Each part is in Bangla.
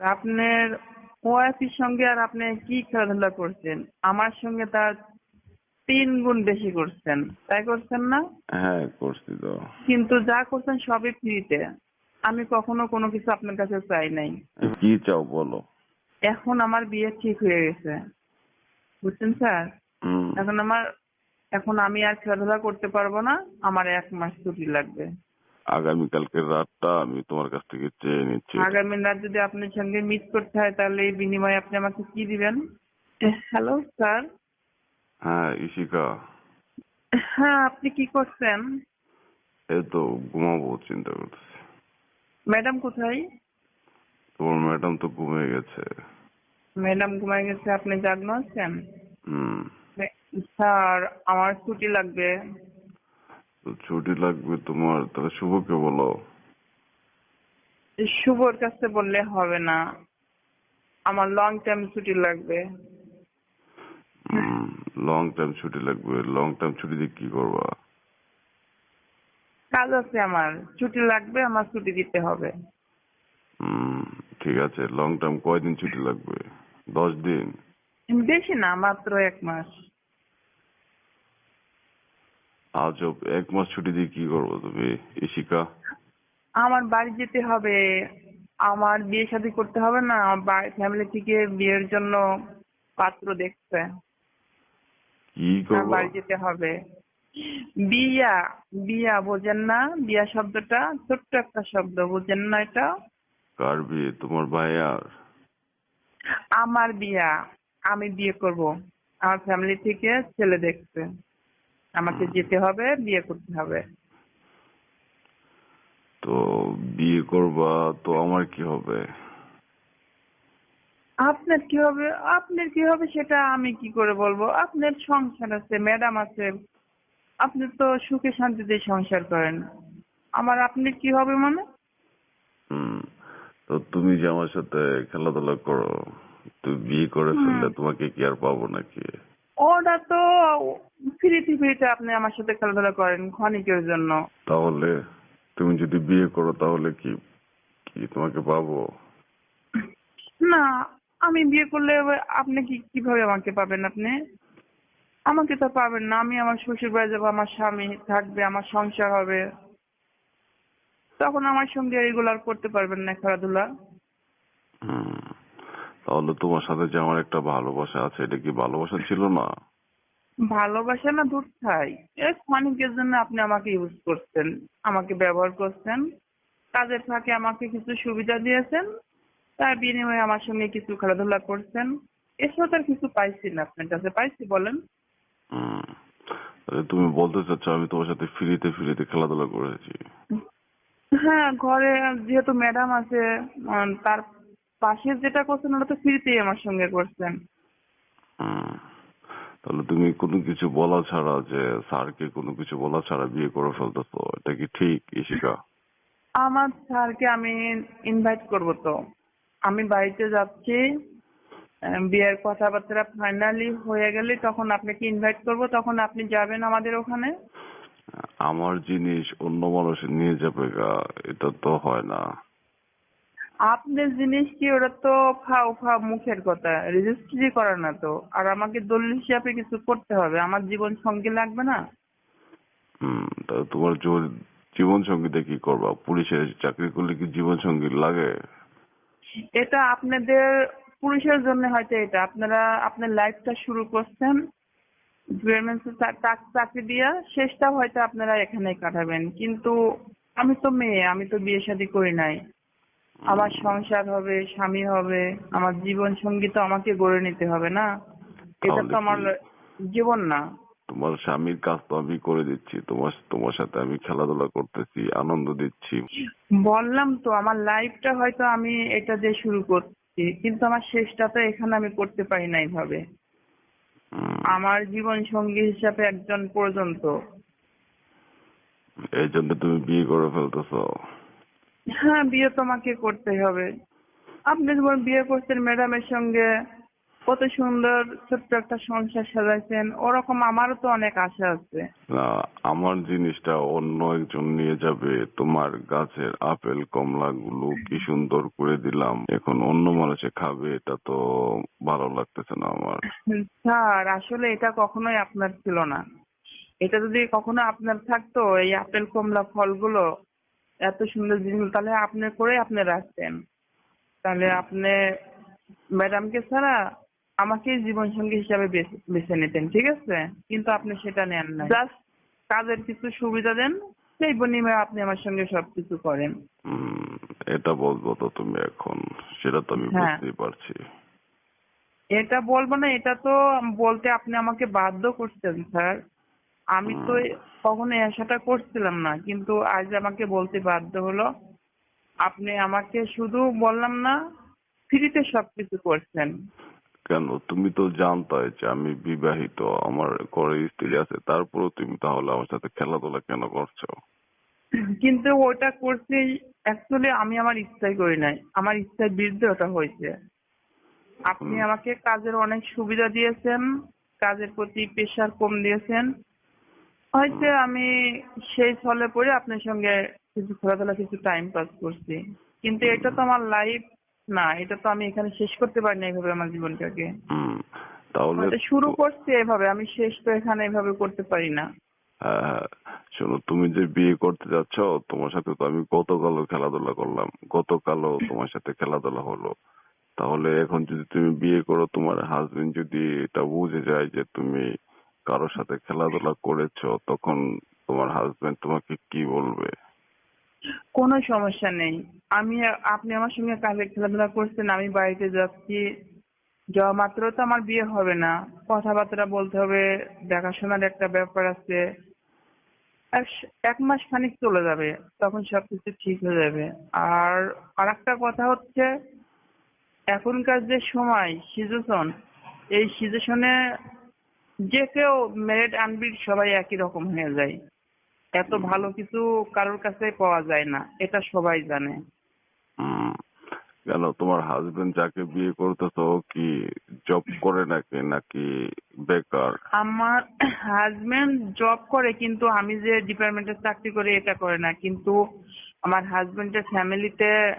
আপনার ওয়াইফের সঙ্গে আর আপনি কি খেলাধুলা করছেন? আমার সঙ্গে তার তিন গুণ বেশি করছেন। তাই করছেন না? হ্যাঁ করছি তো। কিন্তু যা করছেন সবই ফ্রিতে। আমি কখনো কোনো কিছু আপনার কাছে চাই নাই। কি চাও বলো? এখন আমার বিয়ে ঠিক হয়ে গেছে। বুঝছেন স্যার? এখন আমার এখন আমি আর খেলাধুলা করতে পারব না। আমার এক মাস ছুটি লাগবে। আগামীকালকের রাতটা আমি তোমার কাছ থেকে চেয়ে নিচ্ছি। আগামী রাত যদি আপনার সঙ্গে মিট করতে হয় তাহলে এই বিনিময়ে আপনি আমাকে কি দিবেন? হ্যালো স্যার হ্যাঁ ইশিকা হ্যাঁ আপনি কি করছেন? এই তো ঘুমাবো চিন্তা করতেছি। ম্যাডাম কোথায়? তোমার ম্যাডাম তো ঘুমিয়ে গেছে। ম্যাডাম ঘুমায় গেছে আপনি জাগ্ন আছেন? হুম। স্যার আমার ছুটি লাগবে। তো ছুটি লাগবে তোমার তাহলে শুভকে বলো। শুভর কাছে বললে হবে না। আমার লং টাইম ছুটি লাগবে। লং টাইম ছুটি লাগবে। লং টাইম ছুটি দিয়ে কি করবা? কাজ আছে আমার। ছুটি লাগবে আমার ছুটি দিতে হবে। হুম ঠিক আছে। লং টাইম কয়দিন ছুটি লাগবে? দশ দিন? বেশি না মাত্র এক মাস। আজ এক মাস ছুটি দিয়ে কি করব তুমি ইশিকা আমার বাড়ি যেতে হবে। আমার বিয়ে শাদী করতে হবে না আমার ফ্যামিলি থেকে বিয়ের জন্য পাত্র দেখছে কি আমার করব? বাড়ি যেতে হবে। বিয়া বিয়া বোঝেন না বিয়া শব্দটা ছোট্ট একটা শব্দ বোঝেন না এটা? কার বিয়ে? তোমার ভাইয়ার? আমার বিয়া আমি বিয়ে করব। আমার ফ্যামিলি থেকে ছেলে দেখছে আমাকে যেতে হবে বিয়ে করতে হবে। তো বিয়ে করবা তো আমার কি হবে? আপনার কি হবে? আপনার কি হবে সেটা আমি কি করে বলব? আপনার সংসার আছে ম্যাডাম আছে। আপনি তো সুখে শান্তিতে সংসার করেন। আমার আপনি কি হবে মানে? হুম তো তুমি যে আমার সাথে খেলাধুলা করো তুমি বিয়ে করে ফেললে তোমাকে কি আর পাবো নাকি? ওটা তো ফ্রিতে ফ্রিতে আপনি আমার সাথে খেলাধুলা করেন ক্ষণিকের জন্য। তাহলে তুমি যদি বিয়ে করো তাহলে কি কি তোমাকে পাবো? না আমি বিয়ে করলে আপনি কি কীভাবে আমাকে পাবেন আপনি? আমাকে তো পাবেন না আমি আমার শ্বশুর বাড়ি যাব আমার স্বামী থাকবে আমার সংসার হবে। তখন আমার সঙ্গে রেগুলার করতে পারবেন না খেলাধুলা। হুম। তাহলে তোমার সাথে যে আমার একটা ভালোবাসা আছে এটা কি ভালোবাসা ছিল না? ভালোবাসা না দূর থাই এ ক্ষণিকের জন্য আপনি আমাকে ইউজ করছেন আমাকে ব্যবহার করছেন। কাজের ফাঁকে আমাকে কিছু সুবিধা দিয়েছেন তার বিনিময়ে আমার সঙ্গে কিছু খেলাধুলা করছেন। এসব তার কিছু পাইছি না আপনার কাছে পাইছি বলেন। তুমি বলতে চাচ্ছ আমি তোমার সাথে ফ্রিতে ফ্রিতে খেলাধুলা করেছি। হ্যাঁ ঘরে যেহেতু ম্যাডাম আছে তার পাশে যেটা করছেন ওটা তো ফ্রিতেই আমার সঙ্গে করছেন। তাহলে তুমি কোনো কিছু বলা ছাড়া যে স্যারকে কোনো কিছু বলা ছাড়া বিয়ে করে ফেলতেছো এটা কি ঠিক ইশিকা আমার স্যারকে আমি ইনভাইট করব তো। আমি বাড়িতে যাচ্ছি বিয়ের কথাবার্তা ফাইনালি হয়ে গেলে তখন আপনাকে ইনভাইট করব তখন আপনি যাবেন আমাদের ওখানে? আমার জিনিস অন্য মানুষ নিয়ে যাবে গা এটা তো হয় না। আপনার জিনিস কি ওটা তো ফাও ফাও মুখের কথা। রেজিস্ট্রি করা না তো। আর আমাকে দলিল হিসাবে কিছু করতে হবে। আমার জীবন সঙ্গী লাগবে না? হুম তা তোমার জীবন সঙ্গীতে কি করবা? পুলিশের চাকরি করলে কি জীবন সঙ্গী লাগে? এটা আপনাদের পুরুষের জন্য হয়তো এটা। আপনারা আপনার লাইফটা শুরু করছেন। চাকরি দিয়া শেষটাও হয়তো আপনারা এখানেই কাটাবেন। কিন্তু আমি তো মেয়ে আমি তো বিয়ে শাদী করি নাই। আমার সংসার হবে স্বামী হবে আমার জীবন সঙ্গী তো আমাকে গড়ে নিতে হবে না? এটা তো আমার জীবন না। তোমার স্বামীর কাজ তো আমি করে দিচ্ছি তোমার তোমার সাথে আমি খেলাধুলা করতেছি আনন্দ দিচ্ছি। বললাম তো আমার লাইফটা হয়তো আমি এটা দিয়ে শুরু করছি কিন্তু আমার শেষটা তো এখানে আমি করতে পারি না এইভাবে আমার জীবন সঙ্গী হিসাবে একজন পর্যন্ত। এই জন্য তুমি বিয়ে করে ফেলতেছো। হ্যাঁ বিয়ে তোমাকে করতে হবে। আপনি যখন বিয়ে করছেন ম্যাডামের সঙ্গে কত সুন্দর ছোট্ট একটা সংসার সাজাইছেন ওরকম আমারও তো অনেক আশা আছে। না আমার জিনিসটা অন্য একজন নিয়ে যাবে। তোমার গাছের আপেল কমলা গুলো কি সুন্দর করে দিলাম। এখন অন্য মানুষে খাবে এটা তো ভালো লাগতেছে না আমার। স্যার আসলে এটা কখনোই আপনার ছিল না। এটা যদি কখনো আপনার থাকতো এই আপেল কমলা ফলগুলো এত সুন্দর জিনিস তাহলে আপনি করে আপনি রাখতেন। তাহলে আপনি ম্যাডামকে ছাড়া আমাকে জীবন সঙ্গী হিসাবে বেছে- নিতেন ঠিক আছে? কিন্তু আপনি সেটা নেন না জাস্ট কাজের কিছু সুবিধা দেন সেই বিনিময়ে আপনি আমার সঙ্গে সবকিছু করেন। এটা বলব তো তুমি এখন। সেটা তো আমি হ্যাঁ। বুঝতেই পারছি। এটা বলব না এটা তো বলতে আপনি আমাকে বাধ্য করছেন স্যার। আমি তো কখনো আশাটা করছিলাম না কিন্তু আজ আমাকে বলতে বাধ্য হলো। আপনি আমাকে শুধু বললাম না ফ্রিতে সবকিছু করছেন। কেন? তুমি তো জানতে যে আমি বিবাহিত আমার ঘরে স্ত্রী আছে তারপরেও তুমি তাহলে আমার সাথে খেলাধুলা কেন করছ? কিন্তু ওটা করছি অ্যাকচুয়ালি আমি আমার ইচ্ছাই করি নাই আমার ইচ্ছার বিরুদ্ধে ওটা হয়েছে। আপনি আমাকে কাজের অনেক সুবিধা দিয়েছেন কাজের প্রতি প্রেশার কম দিয়েছেন হয়তো আমি সেই ছলে পড়ে আপনার সঙ্গে কিছু খেলাধুলা কিছু টাইম পাস করছি। কিন্তু এটা তো আমার লাইফ না এটা তো আমি এখানে শেষ করতে পারি না এইভাবে আমার জীবনটাকে। তাহলে শুরু করছি এভাবে আমি শেষ তো এখানে এভাবে করতে পারি না। হ্যাঁ হ্যাঁ। শোনো তুমি যে বিয়ে করতে যাচ্ছ তোমার সাথে তো আমি গতকালও খেলাধুলা করলাম। গতকালও তোমার সাথে খেলাধুলা হলো। তাহলে এখন যদি তুমি বিয়ে করো তোমার হাজবেন্ড যদি এটা বুঝে যায় যে তুমি কারোর সাথে খেলাধুলা করেছ, তখন তোমার হাজবেন্ড তোমাকে কি বলবে? কোনো সমস্যা নেই। আমি, আপনি আমার সঙ্গে কাজে খেলাধুলা করছেন, আমি বাড়িতে যাচ্ছি। যাওয়া মাত্র তো আমার বিয়ে হবে না। কথাবার্তা বলতে হবে, দেখাশোনার একটা ব্যাপার আছে। এক- মাস খানিক চলে যাবে, তখন সবকিছু ঠিক হয়ে যাবে। আর আর একটা কথা হচ্ছে, এখনকার যে সময় সিচুয়েশন এই সিচুয়েশনে যে কেউ মেরিট আনবিট সবাই একই রকম হয়ে যায়। এত ভালো কিছু কারোর কাছে পাওয়া যায় না এটা সবাই জানে। কেন তোমার হাজবেন্ড যাকে বিয়ে করতেছো কি জব করে নাকি নাকি বেকার? আমার হাজবেন্ড জব করে কিন্তু আমি যে ডিপার্টমেন্টে চাকরি করি এটা করে না কিন্তু আমার হাজবেন্ডের ফ্যামিলিতে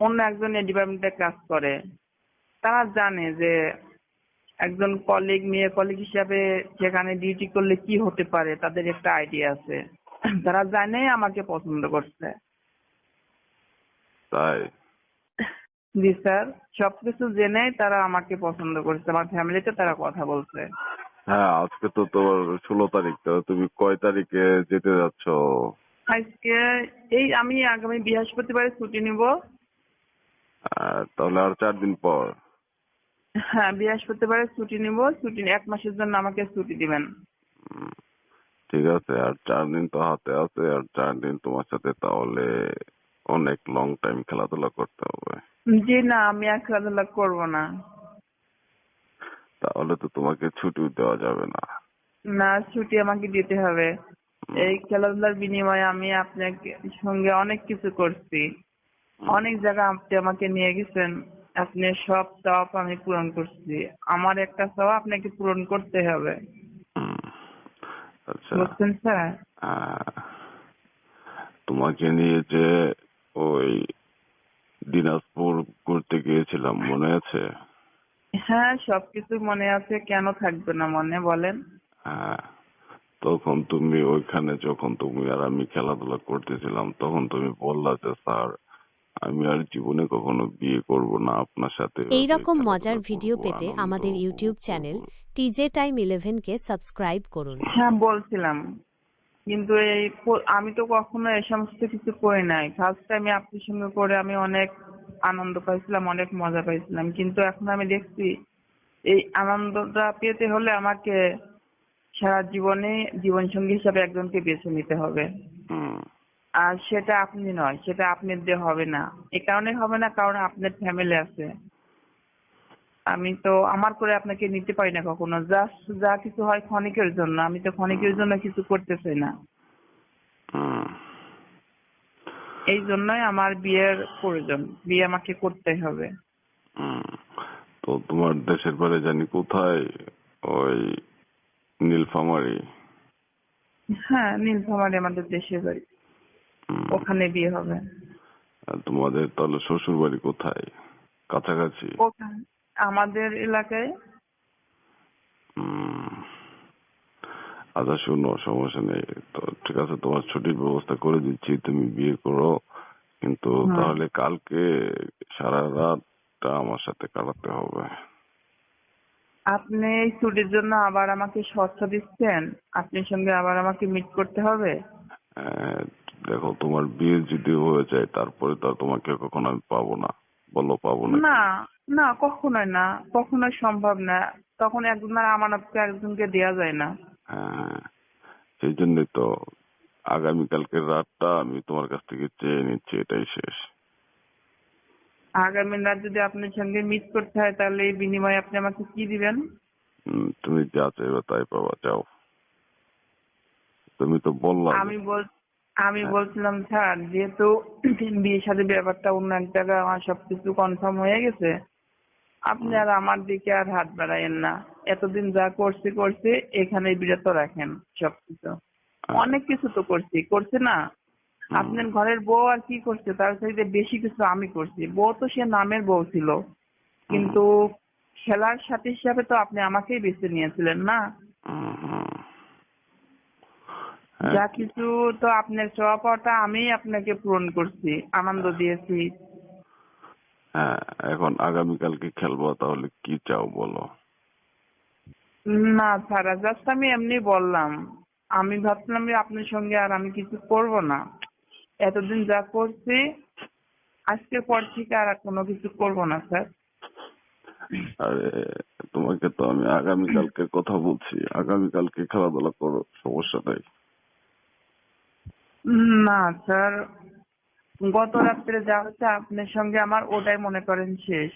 অন্য একজন এই ডিপার্টমেন্টে কাজ করে। তারা জানে যে একজন কলিগ মেয়ে কলিগ হিসাবে সেখানে ডিউটি করলে কি হতে পারে তাদের একটা আইডিয়া আছে। তারা জানে আমাকে পছন্দ করছে। তাই? জি স্যার। সবকিছু জেনেই তারা আমাকে পছন্দ করছে। আমার ফ্যামিলিতে তারা কথা বলছে। হ্যাঁ আজকে তো তোমার ষোলো তারিখ। তো তুমি কয় তারিখে যেতে যাচ্ছ? আজকে এই আমি আগামী বৃহস্পতিবারে ছুটি নিব। তাহলে আর চার দিন পর। হ্যাঁ বৃহস্পতিবারে ছুটি নিব ছুটি এক মাসের জন্য আমাকে ছুটি দিবেন। ঠিক আছে আর চার দিন তো হাতে আছে আর চার দিন তোমার সাথে তাহলে অনেক লং টাইম খেলাধুলা করতে হবে। জি না আমি আর খেলাধুলা করব না। তাহলে তো তোমাকে ছুটি দেওয়া যাবে না। না ছুটি আমাকে দিতে হবে। এই খেলাধুলার বিনিময়ে আমি আপনার সঙ্গে অনেক কিছু করছি। অনেক জায়গা আপনি আমাকে নিয়ে গেছেন। আপনি সব চাপ আমি পূরণ করছি। আমার একটা চাপ আপনাকে পূরণ করতে হবে। আচ্ছা। বুঝছেন স্যার? তোমাকে নিয়ে যে ওই দিনাজপুর ঘুরতে গিয়েছিলাম মনে আছে? হ্যাঁ সবকিছু মনে আছে। কেন থাকবে না মনে বলেন? হ্যাঁ তখন তুমি ওইখানে যখন তুমি আর আমি খেলাধুলা করতেছিলাম তখন তুমি বললা যে স্যার আমি আর জীবনে কখনো বিয়ে করব না আপনার সাথে এই রকম মজার ভিডিও পেতে আমাদের ইউটিউব চ্যানেল টিজে টাইম ইলেভেনকে সাবস্ক্রাইব করুন। হ্যাঁ বলছিলাম। কিন্তু এই আমি তো কখনো এই সমস্ত কিছু করি নাই। ফার্স্ট টাইমে আপনার সঙ্গে করে আমি অনেক আনন্দ পাইছিলাম অনেক মজা পাইছিলাম। কিন্তু এখন আমি দেখছি এই আনন্দটা পেতে হলে আমাকে সারা জীবনে জীবন সঙ্গী হিসাবে একজনকে বেছে নিতে হবে। হুম, আর সেটা আপনি নয় সেটা আপনার দিয়ে হবে না। এ কারণে হবে না কারণ আপনার ফ্যামিলি আছে। আমি তো আমার করে আপনাকে নিতে পারি না কখনো। জাস্ট যা কিছু হয় ক্ষণিকের জন্য। আমি তো ক্ষণিকের জন্য কিছু করতে চাই না। এই জন্যই আমার বিয়ের প্রয়োজন। বিয়ে আমাকে করতে হবে। তো তোমার দেশের বাড়ি জানি কোথায়? ওই নীলফামারি। হ্যাঁ নীলফামারি আমাদের দেশের বাড়ি। ওখানে বিয়ে হবে। তোমাদের তাহলে শ্বশুর বাড়ি কোথায়? কাছাকাছি? ওখানে আমাদের এলাকায়। আচ্ছা শুনো সমস্যা নেই। তো ঠিক আছে তোমার ছুটির ব্যবস্থা করে দিচ্ছি তুমি বিয়ে করো। কিন্তু তাহলে কালকে সারা রাতটা আমার সাথে কাটাতে হবে। আপনি এই ছুটির জন্য আবার আমাকে শর্ত দিচ্ছেন? আপনার সঙ্গে আবার আমাকে মিট করতে হবে? আহ, দেখো তোমার বিয়ে যদি হয়ে যায় তারপরে তো আর তোমাকে কখনো আমি পাবো না। বলো পাবো না না না কখনোই না কখনোই সম্ভব না। তখন একজনের আমানতকে একজনকে দেওয়া যায় না। হ্যাঁ সেই জন্যই তো আগামীকালকের রাতটা আমি তোমার কাছ থেকে চেয়ে নিচ্ছি এটাই শেষ। আগামী রাত যদি আপনার সঙ্গে মিট করতে হয় তাহলে এই বিনিময়ে আপনি আমাকে কি দিবেন? তুমি যা চাইবে তাই পাবা যাও। তুমি তো বললা আমি বল আমি হ্যাঁ। বলছিলাম স্যার যেহেতু বিয়ের সাথে ব্যাপারটা অন্য এক জায়গায় আমার সবকিছু কনফার্ম হয়ে গেছে। আপনি আর আমার দিকে আর হাত বাড়াইয়েন না। এতদিন যা করছি করছি এখানে বিরত রাখেন সবকিছু। অনেক কিছু তো করছি। করছে না? আপনার ঘরের বউ আর কি করছে? তার চাইতে বেশি কিছু আমি করছি। বউ তো সে নামের বউ ছিল। কিন্তু খেলার সাথী হিসাবে তো আপনি আমাকেই বেছে নিয়েছিলেন না। হ্যাঁ, যা কিছু তো আপনার চাওয়া আমি আপনাকে পূরণ করছি আনন্দ দিয়েছি। হ্যাঁ এখন আগামীকালকে খেলব তাহলে কি চাও বলো? না স্যার জাস্ট আমি এমনি বললাম। আমি ভাবছিলাম যে আপনার সঙ্গে আর আমি কিছু করব না। এতদিন যা করছি আজকে পর থেকে আর কোনো কিছু করব না স্যার। আরে তোমাকে তো আমি আগামীকালকে কথা বলছি। আগামীকালকে খেলাধুলা করো সমস্যা নেই। না স্যার। গত রাত্রে যা হচ্ছে আপনার সঙ্গে আমার ওটাই মনে করেন শেষ।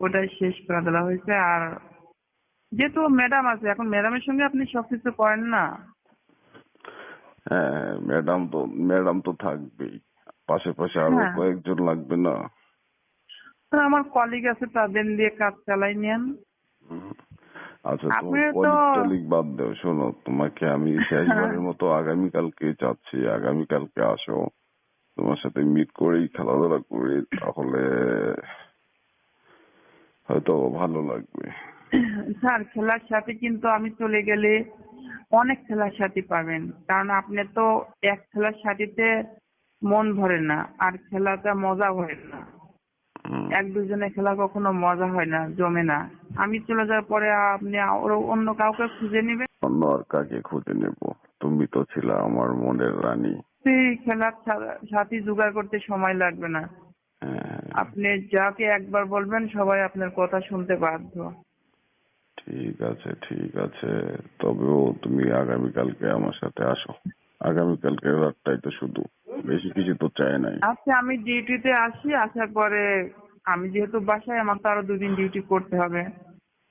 ওটাই শেষ করে দেওয়া হয়েছে। আর যেহেতু ম্যাডাম আছে এখন ম্যাডামের সঙ্গে আপনি সবকিছু করেন না। হ্যাঁ ম্যাডাম তো ম্যাডাম তো থাকবেই। পাশে পাশে আরও হ্যাঁ। কয়েকজন লাগবে না। আমার কলিগ আছে তাদের দিয়ে কাজ চালাই নেন। আচ্ছা টলিগ বাদ দাও শোনো তোমাকে আমি শেষবারের মতো আগামীকালকে চাচ্ছি আগামীকালকে আসো তোমার সাথে মিট করেই খেলাধুলা করি তাহলে হয়তো ভালো লাগবে স্যার খেলার সাথে কিন্তু আমি চলে গেলে অনেক খেলার সাথী পাবেন কারণ আপনি তো এক খেলার সাথীতে মন ভরে না আর খেলাটা মজা হয় না। এক দুজনে খেলা কখনো মজা হয় না জমে না। আমি চলে যাওয়ার পরে আপনি আরও অন্য কাউকে খুঁজে নেবেন? অন্য আর কাকে খুঁজে নেব? তুমি তো ছিলে আমার মনের রানী। সেই খেলার সাথী জোগাড় করতে সময় লাগবে না। হ্যাঁ। আপনি যাকে একবার বলবেন সবাই আপনার কথা শুনতে বাধ্য। ঠিক আছে ঠিক আছে। তবেও তুমি আগামীকালকে আমার সাথে আসো। আগামীকালকে রাতটাই তো শুধু। বেশি কিছু তো চাই নাই। আচ্ছা আমি ডিউটিতে আসি আসার পরে আমি যেহেতু বাসায় আমার তো আরও দুদিন ডিউটি করতে হবে।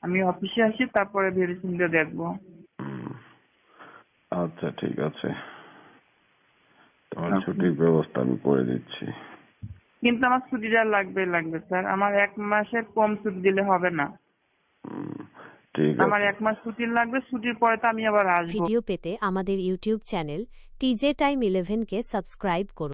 আমি অফিসে আসি তারপরে ভেবে চিন্তে দেখব। আচ্ছা ঠিক আছে। তোমার আচ্ছা। ছুটির ব্যবস্থা আমি করে দিচ্ছি। কিন্তু আমার ছুটিটা লাগবে লাগবে স্যার। আমার এক মাসের কম ছুটি দিলে হবে না। আমার এক মাস ছুটি লাগবে ছুটির পরে তো আমি আবার আসব। ভিডিও পেতে আমাদের YouTube channel TJ time eleven কে সাবস্ক্রাইব করুন।